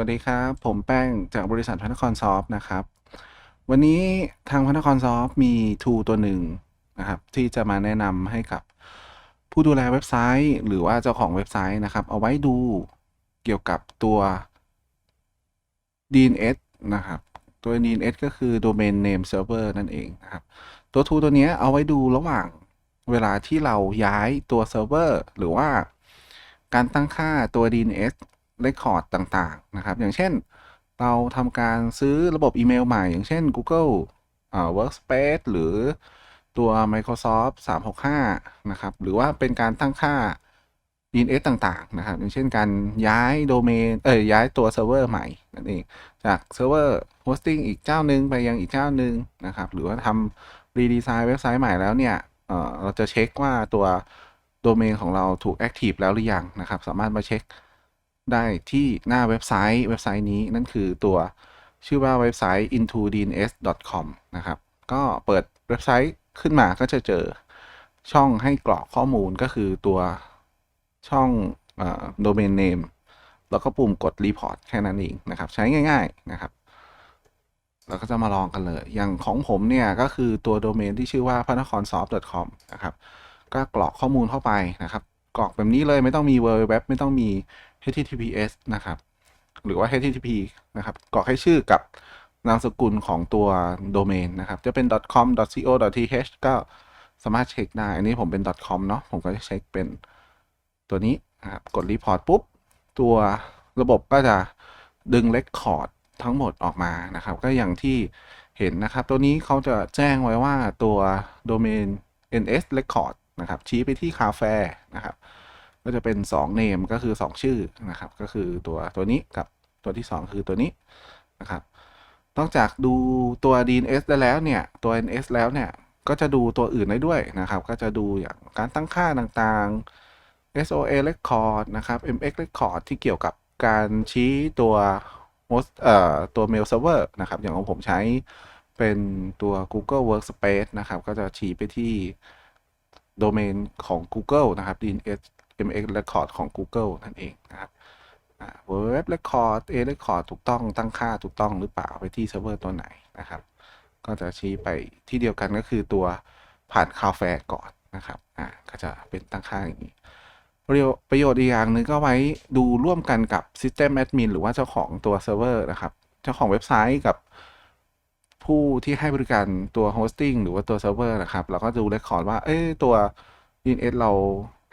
วัสดีครับ ผมแป้งจากบริษัทพระนครซอฟต์นะครับ วันนี้ทางพระนครซอฟต์มีทูตัวหนึ่งนะครับ ที่จะมาแนะนำให้กับ ผู้ดูแลเว็บไซต์ หรือว่าเจ้าของเว็บไซต์นะครับ เอาไว้ดูเกี่ยวกับตัว DNS นะครับ ตัว DNS ก็คือ Domain Name Server นั่นเองนะครับ ตัวทูตัวนี้เอาไว้ดูระหว่างเวลาที่เราย้ายตัวเซิร์ฟเวอร์หรือว่าการตั้งค่าตัว DNS Record ต่างๆนะครับ อย่างเช่น เราทำการซื้อระบบอีเมลใหม่ อย่างเช่น Google Workspace หรือตัว Microsoft 365 นะครับ หรือว่าเป็นการตั้งค่า DNS ต่างๆ นะครับ อย่างเช่นการย้ายโดเมน เอ่ยย้ายตัวเซิร์ฟเวอร์ใหม่ นั่นเอง จากเซิร์ฟเวอร์โฮสติ้งอีกเจ้าหนึ่งไปยังอีกเจ้าหนึ่งนะครับ หรือว่าทำรีดีไซน์เว็บไซต์ใหม่แล้วเนี่ยเอ่อเราจะเช็คว่าตัวโดเมนของเราถูกแอคทีฟแล้วหรือยังนะครับ สามารถมาเช็ค ได้ที่หน้าเว็บไซต์เว็บไซต์นี้นั่นคือตัวชื่อว่าเว็บไซต์ intodns.com นะครับ ก็เปิดเว็บไซต์ขึ้นมาก็จะเจอช่องให้กรอกข้อมูลก็คือตัวช่องโดเมนเนมแล้วก็ปุ่มกดรีพอร์ตแค่นั้นเองนะครับ ใช้ง่ายๆนะครับเราก็จะมาลองกันเลย อย่างของผมเนี่ยก็คือตัวโดเมนที่ชื่อว่าพระนคร soft.com นะครับ ก็กรอกข้อมูลเข้าไปนะครับ กรอกแบบนี้เลยไม่ต้องมี www ไม่ต้องมี https นะครับ หรือว่า http นะครับกรอกให้ชื่อกับนามสกุลของตัวโดเมนนะครับ จะเป็น .com .co .th ก็สามารถเช็คได้ อันนี้ผมเป็น .com เนาะผมก็จะเช็คเป็นตัวนี้นะครับ กดรีพอร์ตปุ๊บ ตัวระบบก็จะดึงเลคคอร์ดทั้งหมดออกมานะครับ ก็อย่างที่เห็นนะครับ ตัวนี้เขาจะแจ้งไว้ว่าตัวโดเมน ns record นะครับ ชี้ไปที่คาเฟ่นะครับ ก็จะเป็น 2 name ก็คือ 2 ชื่อนะครับ ก็คือตัวตัวนี้กับตัวที่ 2 คือตัวนี้นะครับ นอกจากดูตัว DNS ได้แล้วเนี่ย ตัว NS แล้วเนี่ย ก็จะดูตัวอื่นได้ด้วยนะครับ ก็จะดูอย่างการตั้งค่าต่างๆ SOA record นะครับ MX record ที่เกี่ยวกับการชี้ตัว host เอ่อตัว mail server นะครับ อย่างของผมใช้เป็นตัว Google Workspace นะครับ ก็จะชี้ไปที่โดเมนของ Google นะครับ DNS MX record ของ Google นั่นเองนะครับ Web record A record ถูกต้องตั้งค่าถูกต้องหรือเปล่าไปที่เซิร์ฟเวอร์ตัวไหนนะครับ ก็จะชี้ไปที่เดียวกันก็คือตัวผ่านคาเฟ่ก่อนนะครับอ่าก็จะเป็นตั้งค่าอย่างนี้ประโยชน์ประโยชน์อีกอย่างหนึ่งก็ไว้ดูร่วมกันกับ System Admin หรือว่าเจ้าของตัวเซิร์ฟเวอร์นะครับ เจ้าของเว็บไซต์กับผู้ที่ให้บริการตัว Hosting หรือว่าตัวเซิร์ฟเวอร์นะครับ เราก็ดูเรคคอร์ดว่า เอ้ตัว DNS เรา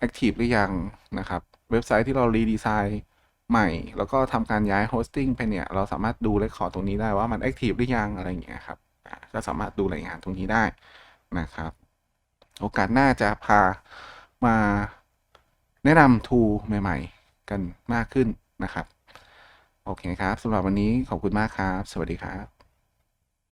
Active หรือยังนะครับ เว็บไซต์ที่เรารีดีไซน์ใหม่ แล้วก็ทำการย้าย Hosting ไปเนี่ย เราสามารถดูเรคคอร์ดตรงนี้ได้ว่ามัน Active หรือยังอะไรอย่างเงี้ยครับก็สามารถดูรายงานตรงนี้ได้นะครับ โอกาสหน้าจะพามาแนะนำทูใหม่ๆ กันมากขึ้นนะครับ โอเคครับสำหรับวันนี้ขอบคุณมากครับ สวัสดีครับ